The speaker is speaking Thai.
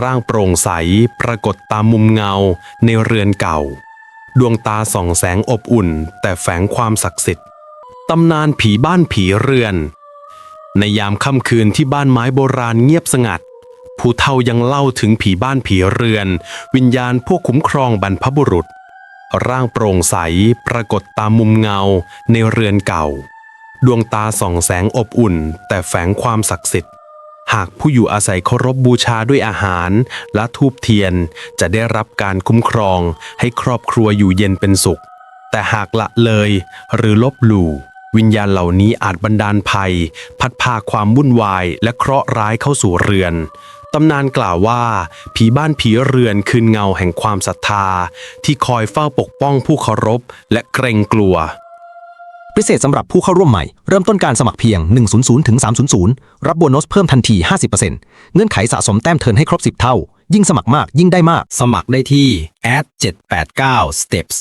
ร่างโปร่งใสปรากฏตามมุมเงาในเรือนเก่า ดวงตาส่องแสงอบอุ่น แต่แฝงความศักดิ์สิทธิ์ตำนานผีบ้านผีเรือน ในยามค่ำคืนที่บ้านไม้โบราณเงียบสงัด ผู้เฒ่ายังเล่าถึงผีบ้านผีเรือน วิญญาณพวกคุ้มครองบรรพบุรุษ ร่างโปร่งใสปรากฏตามมุมเงาในเรือนเก่า ดวงตาส่องแสงอบอุ่น แต่แฝงความศักดิ์สิทธิ์ หากผู้อยู่อาศัยเคารพบูชาด้วยอาหาร และทูบเทียน จะได้รับการคุ้มครอง ให้ครอบครัวอยู่เย็นเป็นสุข แต่หากละเลย หรือลบหลู่ วิญญาณเหล่านี้อาจบันดาลภัย พัดพาความวุ่นวายและเคราะห์ร้ายเข้าสู่เรือนตำนานกล่าวว่า ผีบ้านผีเรือนคืนเงาแห่งความศรัทธา ที่คอยเฝ้าปกป้องผู้เคารพและเกรงกลัว พิเศษสำหรับผู้เข้าร่วมใหม่ เริ่มต้นการสมัครเพียง 100ถึง300 รับโบนัสเพิ่มทันที 50%เงื่อนไขสะสมแต้มเทิร์นให้ครบ 10 เท่า ยิ่งสมัครมากยิ่งได้มาก สมัครได้ที่ ad789steps